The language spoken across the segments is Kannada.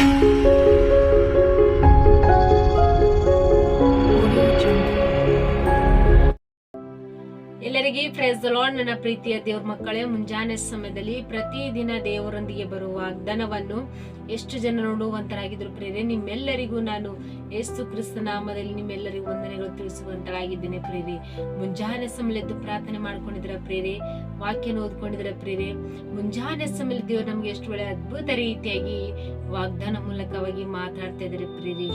Música ಎಲ್ಲರಿಗೆ ಫ್ರೆಸ್ ಲಾರ್ಡ್ ನನ್ನ ಪ್ರೀತಿಯ ದೇವ್ರ ಮಕ್ಕಳೇ, ಮುಂಜಾನೆ ಸಮಯದಲ್ಲಿ ಪ್ರತಿದಿನ ದೇವರೊಂದಿಗೆ ಬರುವ ವಾಗ್ದಾನವನ್ನು ಎಷ್ಟು ಜನ ನೋಡುವಂತರಾಗಿದ್ರು ಪ್ರೇರೆ ನಿಮ್ಮೆಲ್ಲರಿಗೂ ನಾನು ಎಷ್ಟು ಕ್ರಿಸ್ತ ನಾಮದಲ್ಲಿ ನಿಮ್ಮೆಲ್ಲರಿಗೂ ವಂದನೆಗಳು ತಿಳಿಸುವಂತರಾಗಿದ್ದೇನೆ ಪ್ರೇರೆ ಮುಂಜಾನೆ ಸಮಯದ್ದು ಪ್ರಾರ್ಥನೆ ಮಾಡ್ಕೊಂಡಿದ್ರ ಪ್ರೇರೆ ವಾಕ್ಯನ ಓದ್ಕೊಂಡಿದ್ರ ಪ್ರೇರೆ ಮುಂಜಾನೆ ಸಮಯ ದೇವ್ರು ನಮ್ಗೆ ಎಷ್ಟು ಒಳ್ಳೆ ಅದ್ಭುತ ರೀತಿಯಾಗಿ ವಾಗ್ದಾನ ಮೂಲಕವಾಗಿ ಮಾತಾಡ್ತಾ ಇದ್ದಾರೆ ಪ್ರೇರೆ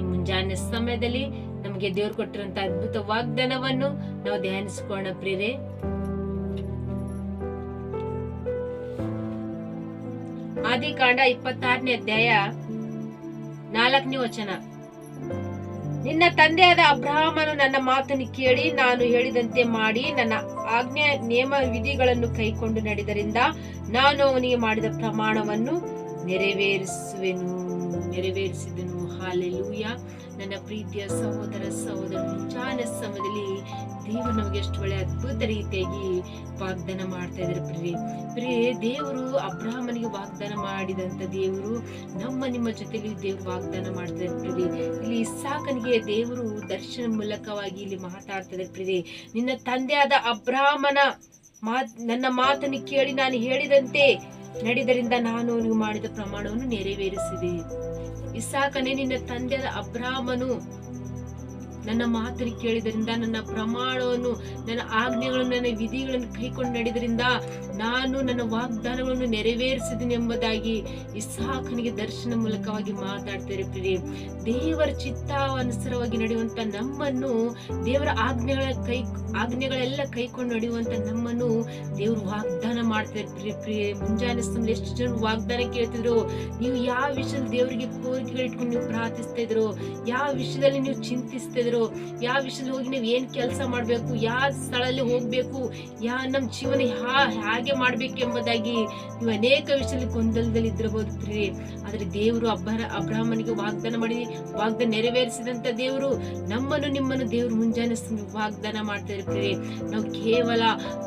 ಈ ಮುಂಜಾನೆ ಸಮಯದಲ್ಲಿ ನಮಗೆ ದೇವ್ರು ಕೊಟ್ಟಿರುವಂತ ಅದ್ಭುತ ವಾಗ್ದಾನವನ್ನು ನಾವು ಧ್ಯಾನಿಸಿಕೊಳ್ಳೋಣ ಪ್ರೇರೆ ಆದಿಕಾಂಡ ಇಪ್ಪತ್ತಾರನೇ ಅಧ್ಯಾಯ ನಾಲ್ಕನೇ ವಚನ. ನಿನ್ನ ತಂದೆಯಾದ ಅಬ್ರಹಾಮನು ನನ್ನ ಮಾತನ್ನು ಕೇಳಿ ನಾನು ಹೇಳಿದಂತೆ ಮಾಡಿ ನನ್ನ ಆಜ್ಞೆ, ನಿಯಮ, ವಿಧಿಗಳನ್ನು ಕೈಕೊಂಡು ನಡೆದರಿಂದ ನಾನು ಅವನಿಗೆ ಮಾಡಿದ ಪ್ರಮಾಣವನ್ನು ನೆರವೇರಿಸುವೆನು, ನೆರವೇರಿಸಿದನು. ಹಾಲೆಲೂಯ. ನನ್ನ ಪ್ರೀತಿಯ ಸಹೋದರ ಸಹೋದರ ಮುಂಚಾನ ಸಮಯದಲ್ಲಿ ದೇವರು ನಮಗೆ ಎಷ್ಟು ಒಳ್ಳೆ ಅದ್ಭುತ ರೀತಿಯಾಗಿ ವಾಗ್ದಾನ ಮಾಡ್ತಾ ಇದ್ದಾರೆ ಪ್ರಿಯೆ ಪ್ರಿಯೆ ದೇವರು ಅಬ್ರಾಹ್ಮನಿಗೆ ವಾಗ್ದಾನ ಮಾಡಿದಂತ ದೇವರು ನಮ್ಮ ನಿಮ್ಮ ಜೊತೆಲಿ ದೇವರು ವಾಗ್ದಾನ ಮಾಡ್ತಾ ಇದ್ದಾರೆ ಪ್ರಿಯೆ ಇಲ್ಲಿ ಇಸಾಕನಿಗೆ ದೇವರು ದರ್ಶನ ಮೂಲಕವಾಗಿ ಇಲ್ಲಿ ಮಾತಾಡ್ತಾ ಇದ್ದಾರೆ ಪ್ರಿಯೆ ನಿನ್ನ ತಂದೆಯಾದ ಅಬ್ರಾಹ್ಮನ ಮಾತ್, ನನ್ನ ಮಾತನ್ನು ಕೇಳಿ ನಾನು ಹೇಳಿದಂತೆ ನಡೆದರಿಂದ ನಾನು ಅವನಿಗೆ ಮಾಡಿದ ಪ್ರಮಾಣವನ್ನು ನೆರವೇರಿಸಿದೆ. ಇಸಾಕನೇ ನಿನ್ನ ತಂದೆಯ ಅಬ್ರಾಹ್ಮನು ನನ್ನ ಮಾತನ್ನು ಕೇಳಿದ್ರಿಂದ ನನ್ನ ಪ್ರಮಾಣವನ್ನು, ನನ್ನ ಆಜ್ಞೆಗಳನ್ನು, ನನ್ನ ವಿಧಿಗಳನ್ನು ಕೈಕೊಂಡು ನಡೆದ್ರಿಂದ ನಾನು ನನ್ನ ವಾಗ್ದಾನಗಳನ್ನು ನೆರವೇರಿಸಿದ್ದೀನಿ ಎಂಬುದಾಗಿ ಇಸಾಕನಿಗೆ ದರ್ಶನ ಮೂಲಕವಾಗಿ ಮಾತಾಡ್ತಾರೆ ಪ್ರಿಯ ದೇವರ ಚಿತ್ತಾನುಸಾರವಾಗಿ ನಡೆಯುವಂತ ನಮ್ಮನ್ನು, ದೇವರ ಆಜ್ಞೆಗಳ ಕೈ, ಆಜ್ಞೆಗಳೆಲ್ಲ ಕೈಕೊಂಡು ನಡೆಯುವಂತ ನಮ್ಮನ್ನು ದೇವರು ವಾಗ್ದಾನ ಮಾಡ್ತಾರೆ ಪ್ರಿಯ ಪ್ರಿಯ. ಮುಂಜಾನೆ ಎಷ್ಟು ಜನ ವಾಗ್ದಾನ ಕೇಳ್ತಿದ್ರು, ನೀವು ಯಾವ ವಿಷಯದಲ್ಲಿ ದೇವರಿಗೆ ಕೋರಿಕೆಗಳಿಟ್ಕೊಂಡು ನೀವು ಪ್ರಾರ್ಥಿಸ್ತಾ ಇದ್ರು, ಯಾವ ವಿಷಯದಲ್ಲಿ ನೀವು ಚಿಂತಿಸ್ತಾ ಇದ್ರು ಯಾವ ವಿಷಯದಲ್ಲಿ ಹೋಗಿ ನೀವು ಏನ್ ಕೆಲಸ ಮಾಡಬೇಕು, ಯಾವ ಸ್ಥಳದಲ್ಲಿ ಹೋಗ್ಬೇಕು, ಯಾ ನಮ್ಮ ಜೀವನ ಹಾ ಹೇಗೆ ಮಾಡ್ಬೇಕು ಎಂಬುದಾಗಿ ನೀವು ಅನೇಕ ವಿಷಯದಲ್ಲಿ ಗೊಂದಲದಲ್ಲಿ ಇದ್ದಿರಬಹುದು ಆದ್ರೆ ದೇವರು ಅಬ್ಬರ ಅಬ್ರಾಹ್ಮನಿಗೆ ವಾಗ್ದಾನ ಮಾಡಿ ವಾಗ್ದಾನ ನೆರವೇರಿಸಿದಂತ ದೇವರು, ನಮ್ಮನ್ನು ನಿಮ್ಮನ್ನು ದೇವರು ಮುಂಜಾನೆ ವಾಗ್ದಾನ ಮಾಡ್ತಾರೆ ಪ್ರಿಯೆ ನಾವು ಕೇವಲ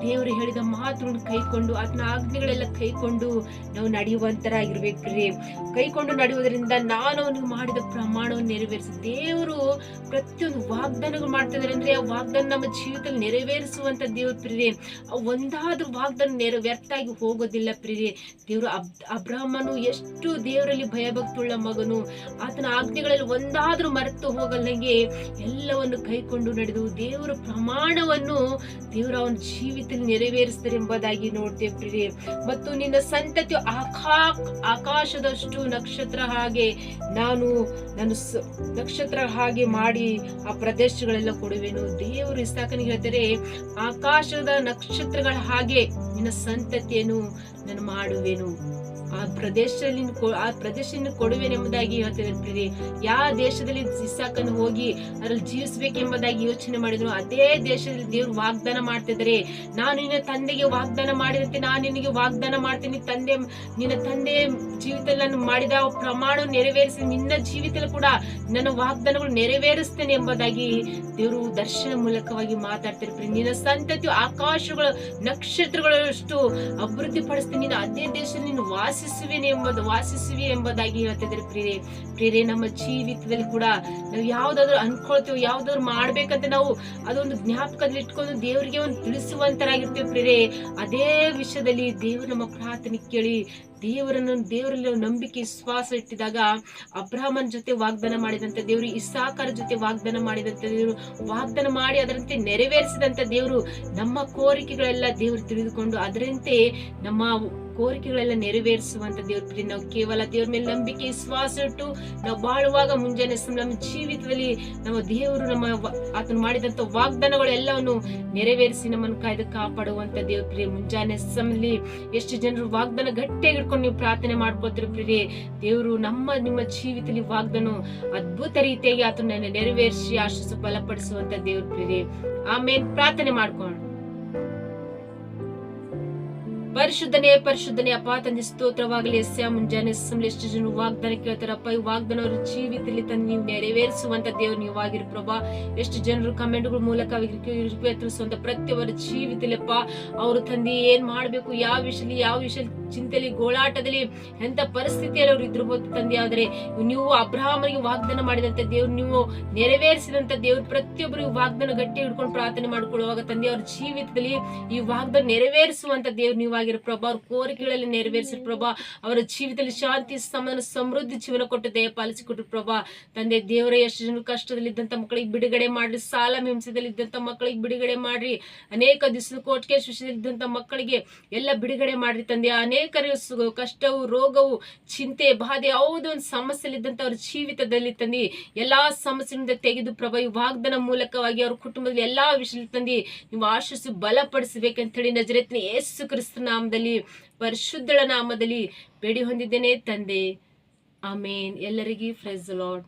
ದೇವರು ಹೇಳಿದ ಮಾತುಗಳನ್ನು ಕೈಕೊಂಡು, ಆತನ ಆಜ್ಞೆಗಳೆಲ್ಲ ಕೈಕೊಂಡು ನಾವು ನಡೆಯುವಂತರಾಗಿರ್ಬೇಕು ಪ್ರಿಯೆ ಕೈಕೊಂಡು ನಡೆಯುವುದರಿಂದ ನಾನು ಅವನಿಗೆ ಮಾಡಿದ ಪ್ರಮಾಣವನ್ನು ನೆರವೇರಿಸಿ, ದೇವರು ಪ್ರತಿಯೊಂದು ವಾಗ್ದಾನಗಳು ಮಾಡ್ತಿದ್ದಾರೆ ಅಂದ್ರೆ ಆ ವಾಗ್ದಾನ ನಮ್ಮ ಜೀವಿತದಲ್ಲಿ ನೆರವೇರಿಸುವಂತ ದೇವ್ರ ಪ್ರಿಯೆ ಒಂದಾದ್ರೂ ವಾಗ್ದಾನ ನೆರ ವ್ಯರ್ಥ ಆಗಿ ಹೋಗೋದಿಲ್ಲ ಪ್ರಿಯೆ ದೇವರು ಅಬ್, ಅಬ್ರಾಹ್ಮನು ಎಷ್ಟು ದೇವರಲ್ಲಿ ಭಯಭಕ್ತುಳ್ಳ ಮಗನು. ಆತನ ಆಜ್ಞೆಗಳಲ್ಲಿ ಒಂದಾದ್ರೂ ಮರೆತು ಹೋಗಲ್ಲಂಗೆ ಎಲ್ಲವನ್ನು ಕೈಕೊಂಡು ನಡೆದು ದೇವರ ಪ್ರಮಾಣವನ್ನು ದೇವರ ಅವನ ಜೀವಿತದಲ್ಲಿ ನೆರವೇರಿಸ್ತಾರೆ ಎಂಬುದಾಗಿ ನೋಡ್ತೇವೆ ಪ್ರಿಯೆ ಮತ್ತು ನಿನ್ನ ಸಂತತಿಯು ಆಕಾ ಆಕಾಶದಷ್ಟು ನಕ್ಷತ್ರ ಹಾಗೆ ನಾನು ನಾನು ನಕ್ಷತ್ರ ಹಾಗೆ ಮಾಡಿ ಆ ಪ್ರದೇಶಗಳೆಲ್ಲ ಕೊಡುವೆನು. ದೇವರು ಇಸಾಕನಿಗೆ ಹೇಳ್ತಾರೆ ಆಕಾಶದ ನಕ್ಷತ್ರಗಳ ಹಾಗೆ ನಿನ್ನ ಸಂತತಿಯನ್ನು ನಾನು ಮಾಡುವೆನು. ಆ ಪ್ರದೇಶದಲ್ಲಿ ಆ ಪ್ರದೇಶವನ್ನು ಕೊಡುವೆನೆಂಬುದಾಗಿ ಹೇಳ್ತಿದ್ದಾರೆ ಪ್ರೀತಿ ಯಾವ ದೇಶದಲ್ಲಿ ಇಸಾಕನ್ನು ಹೋಗಿ ಅದ್ರಲ್ಲಿ ಜೀವಿಸಬೇಕೆಂಬುದಾಗಿ ಯೋಚನೆ ಮಾಡಿದ್ರು. ಅದೇ ದೇಶದಲ್ಲಿ ದೇವರು ವಾಗ್ದಾನ ಮಾಡ್ತಿದ್ದಾರೆ. ನಾನು ನಿನ್ನ ತಂದೆಗೆ ವಾಗ್ದಾನ ಮಾಡಿದಂತೆ ನಾನು ನಿನಗೆ ವಾಗ್ದಾನ ಮಾಡ್ತೀನಿ. ತಂದೆ, ನಿನ್ನ ತಂದೆ ಜೀವಿತದಲ್ಲಿ ಮಾಡಿದ ಪ್ರಮಾಣ ನೆರವೇರಿಸಿ ನಿನ್ನ ಜೀವಿತದಲ್ಲಿ ಕೂಡ ನನ್ನ ವಾಗ್ದಾನಗಳು ನೆರವೇರಿಸ್ತೇನೆ ಎಂಬುದಾಗಿ ದೇವರು ದರ್ಶನ ಮೂಲಕವಾಗಿ ಮಾತಾಡ್ತಾರೆ ಪ್ರಿಯ. ನಿನ್ನ ಸಂತತಿ ಆಕಾಶಗಳು ನಕ್ಷತ್ರಗಳಷ್ಟು ಅಭಿವೃದ್ಧಿ ಪಡಿಸ್ತೀನಿ ನೀನು ಅದೇ ದೇಶದಲ್ಲಿ ನೀನು ವಾಸಿಸುವೇನೆ ಎಂಬುದು, ವಾಸಿಸುವೆ ಎಂಬುದಾಗಿ ಹೇಳ್ತಿದ್ದಾರೆ ಪ್ರಿಯರೇ. ಪ್ರೇರೆ ನಮ್ಮ ಜೀವಿತದಲ್ಲಿ ಕೂಡ ನಾವು ಯಾವ್ದಾದ್ರು ಅನ್ಕೊಳ್ತೀವಿ, ಯಾವ್ದಾದ್ರು ಮಾಡ್ಬೇಕಂತ ನಾವು ಅದೊಂದು ಜ್ಞಾಪಕದಲ್ಲಿ ಇಟ್ಕೊಂಡು ದೇವರಿಗೆ ಒಂದು ತಿಳಿಸುವಂತರಾಗಿರ್ತೀವಿ ಪ್ರಿಯರೇ. ಅದೇ ವಿಷಯದಲ್ಲಿ ದೇವರು ನಮ್ಮ ಪ್ರಾರ್ಥನೆ ಕೇಳಿ ದೇವರನ್ನು ದೇವರಲ್ಲಿ ನಂಬಿಕೆ, ವಿಶ್ವಾಸ ಇಟ್ಟಿದಾಗ ಅಬ್ರಾಹ್ಮನ್ ಜೊತೆ ವಾಗ್ದಾನ ಮಾಡಿದಂತ ದೇವರು ಇಸ್ಸಾಕರ ಜೊತೆ ವಾಗ್ದಾನ ಮಾಡಿದಂತ ದೇವರು, ವಾಗ್ದಾನ ಮಾಡಿ ಅದರಂತೆ ನೆರವೇರಿಸಿದಂತ ದೇವರು, ನಮ್ಮ ಕೋರಿಕೆಗಳೆಲ್ಲ ದೇವರು ತಿಳಿದುಕೊಂಡು ಅದರಂತೆ ನಮ್ಮ ಕೋರಿಕೆಗಳೆಲ್ಲ ನೆರವೇರಿಸುವಂತ ದೇವ್ರ ಪ್ರಿಯ ನಾವು ಕೇವಲ ದೇವ್ರ ಮೇಲೆ ನಂಬಿಕೆ, ವಿಶ್ವಾಸ ಇಟ್ಟು ನಾವು ಬಾಳುವಾಗ ಮುಂಜಾನೆ ನಮ್ಮ ಜೀವಿತದಲ್ಲಿ ನಮ್ಮ ದೇವರು ನಮ್ಮ ಆತನು ಮಾಡಿದಂತ ವಾಗ್ದಾನಗಳು ಎಲ್ಲವನ್ನು ನೆರವೇರಿಸಿ ನಮ್ಮನ್ನು ಕಾಯ್ದು ಕಾಪಾಡುವಂತ ದೇವ್ರ ಪ್ರಿಯ ಮುಂಜಾನೆ ಸಮಯದಲ್ಲಿ ಎಷ್ಟು ಜನರು ವಾಗ್ದಾನ ಗಟ್ಟಿಯಾಗಿ ಇಟ್ಕೊಂಡು ನೀವು ಪ್ರಾರ್ಥನೆ ಮಾಡ್ಕೋತೀರಿ ಪ್ರಿಯರೇ, ದೇವರು ನಮ್ಮ, ನಿಮ್ಮ ಜೀವಿತದಲ್ಲಿ ವಾಗ್ದನು, ಅದ್ಭುತ ರೀತಿಯಾಗಿ ಆತನ ನೆರವೇರಿಸಿ ಆಶಿಸು ಬಲಪಡಿಸುವಂತ ದೇವ್ರ ಪ್ರಿಯರೇ. ಆಮೇಲೆ ಪ್ರಾರ್ಥನೆ ಮಾಡ್ಕೊಂಡು ಪರಿಶುದ್ಧನೇ ಪರಿಶುದ್ಧನೇ, ಅಪ್ಪ, ತಂದೆ, ಸ್ತೋತ್ರವಾಗಲಿ. ಎಸ್ಯಾ ಮುಂಜಾನೆ ಎಷ್ಟು ಜನ ವಾಗ್ದಾನ ಕೇಳ್ತಾರಪ್ಪ, ಈ ವಾಗ್ದಾನ ಅವ್ರ ಜೀವಿತದಲ್ಲಿ ತಂದು ನೀವು ನೆರವೇರಿಸುವಂತ ದೇವ್ರು ನೀವು ಆಗಿರು ಪ್ರಭಾ. ಎಷ್ಟು ಜನರು ಕಮೆಂಟ್ಗಳ ಮೂಲಕ ತಿಳಿಸುವಂತ ಪ್ರತಿಯೊಬ್ಬರ ಜೀವಿತದಲ್ಲಪ್ಪ ಅವರು ತಂದೆ ಏನ್ ಮಾಡ್ಬೇಕು, ಯಾವ ವಿಷಯದಲ್ಲಿ, ಯಾವ ವಿಷಯ ಚಿಂತೆಯಲ್ಲಿ ಗೋಳಾಟದಲ್ಲಿ, ಎಂತ ಪರಿಸ್ಥಿತಿಯಲ್ಲಿ ಅವ್ರು ಇದ್ರಬಹುದು ತಂದೆ ಆದ್ರೆ, ನೀವು ಅಬ್ರಹಾಮರಿಗೆ ವಾಗ್ದಾನ ಮಾಡಿದಂತ ದೇವ್ರು, ನೀವು ನೆರವೇರಿಸಿದಂತ ದೇವ್ರು ಪ್ರತಿಯೊಬ್ಬರು ವಾಗ್ದಾನ ಗಟ್ಟಿ ಹಿಡ್ಕೊಂಡು ಪ್ರಾರ್ಥನೆ ಮಾಡ್ಕೊಳ್ಳುವಾಗ ತಂದೆ ಅವ್ರ ಜೀವಿತದಲ್ಲಿ ಈ ವಾಗ್ದಾನ ನೆರವೇರಿಸುವಂತ ದೇವ್ರು ನೀವಾಗಿರೋ ಪ್ರಭಾ. ಅವ್ರ ಕೋರಿಕೆಗಳಲ್ಲಿ ನೆರವೇರಿಸಿದ ಪ್ರಭಾ. ಅವರ ಜೀವಿತದಲ್ಲಿ ಶಾಂತಿ, ಸಮಾನ, ಸಮೃದ್ಧಿ ಜೀವನ ಕೊಟ್ಟು ದಯ ಪಾಲಿಸಿಕೊಟ್ರು ಪ್ರಭಾ. ತಂದೆ ದೇವರ, ಎಷ್ಟು ಜನ ಕಷ್ಟದಲ್ಲಿದ್ದಂತ ಮಕ್ಕಳಿಗೆ ಬಿಡುಗಡೆ ಮಾಡ್ರಿ. ಸಾಲ ಹಿಂಸದಲ್ಲಿದ್ದಂತ ಮಕ್ಕಳಿಗೆ ಬಿಡುಗಡೆ ಮಾಡ್ರಿ. ಅನೇಕ ದಿವಸದ ಕೋಟಿಗೆ ಇದ್ದಂತ ಮಕ್ಕಳಿಗೆ ಎಲ್ಲ ಬಿಡುಗಡೆ ಮಾಡ್ರಿ ತಂದೆ. ಅನೇಕ ಕಷ್ಟವು, ರೋಗವು, ಚಿಂತೆ, ಬಾಧೆ, ಯಾವುದೋ ಒಂದು ಸಮಸ್ಯೆಲಿದ್ದಂತ ಅವ್ರ ಜೀವಿತದಲ್ಲಿ ತಂದಿ. ಎಲ್ಲಾ ಸಮಸ್ಯೆಯಿಂದ ತೆಗೆದು ಪ್ರಭಾ, ಈ ವಾಗ್ದಾನ ಮೂಲಕವಾಗಿ ಅವ್ರ ಕುಟುಂಬದಲ್ಲಿ ಎಲ್ಲಾ ವಿಷಯದಲ್ಲಿ ತಂದಿ, ನೀವು ಆಶಿಸಿ ಬಲಪಡಿಸಬೇಕಂತ ಹೇಳಿ ನಜರತ್ನ ಯೇಸು ಕ್ರಿಸ್ತ ನಾಮದಲ್ಲಿ ಪರಿಶುದ್ಧಳ ನಾಮದಲ್ಲಿ ಬೇಡಿ ಹೊಂದಿದ್ದೇನೆ ತಂದೆ. ಆಮೇನ್. ಎಲ್ಲರಿಗೂ ಫ್ರೆಸ್ ಲಾರ್ಡ್